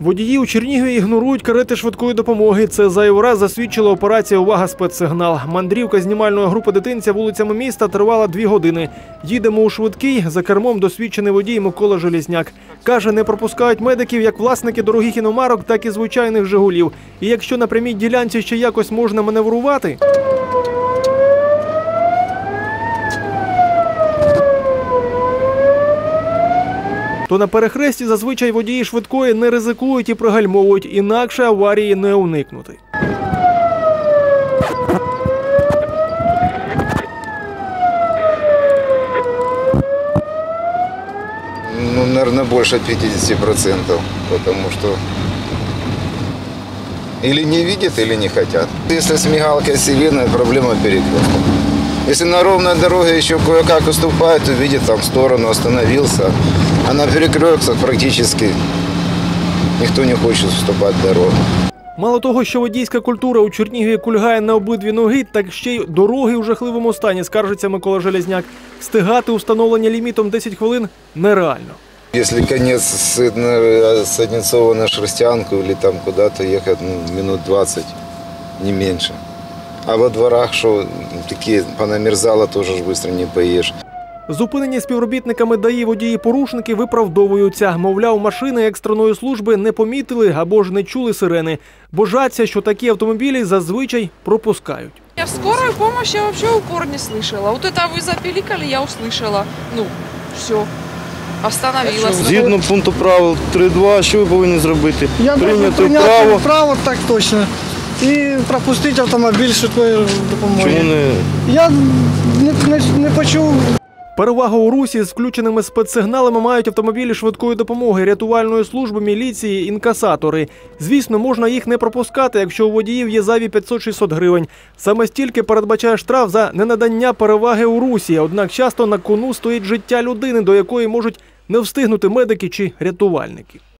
Водії у Чернігові ігнорують карети швидкої допомоги. Це зайвий раз засвідчила операція Увага спецсигнал. Мандрівка знімальної групи дитинця вулицями міста тривала дві години. Їдемо у швидкий. За кермом досвідчений водій Микола Желізняк. Каже, не пропускають медиків як власники дорогих іномарок, так і звичайних Жигулів. І якщо на прямій ділянці ще якось можна маневрувати, то на перехресті зазвичай водії швидкої не ризикують і пригальмовують, інакше аварії не уникнути. Ну, наверное, больше 50%, потому что или не видят, или не хотят. Если с мигалкой сирена, проблема перекрестка. Если на ровной дороге еще кое-как уступает, то видит там в сторону, остановился. А на перекрестках практически никто не хочет уступать дорогу. Мало того, що водійська культура у Чернігові кульгає на обидві ноги, так ще й дороги у жахливому стані, скаржиться Микола Железняк. Встигати установлення лімітом 10 хвилин нереально. Если конец Одно- с Одинцова на Шерстянку или там куда-то ехать ну, минут 20, не меньше. А во дворах, что такие понамерзало, тоже ж быстро не поешь. Зупинені співробітниками ДАІ водії-порушники виправдовуються. Мовляв, машини екстреної служби не помітили або ж не чули сирени. Божаться, що такі автомобілі зазвичай пропускають. Я в скорую помощь я вообще упор не слышала. Вот это вы запеликали, я услышала. Ну, все. Остановилась. Згідно пункту правил 3.2, що ви повинні зробити? Я должен Прийняти прийняти право. право, так точно. І пропустити автомобіль швидкої допомоги. Чому не Я не, не, не почув Перевагу у русі з включеними спецсигналами мають автомобілі швидкої допомоги, рятувальної служби, міліції, інкасатори. Звісно, можна їх не пропускати, якщо у водіїв є зайві 500-600 гривень. Саме стільки передбачає штраф за ненадання переваги у русі. Однак часто на кону стоїть життя людини, до якої можуть не встигнути медики чи рятувальники.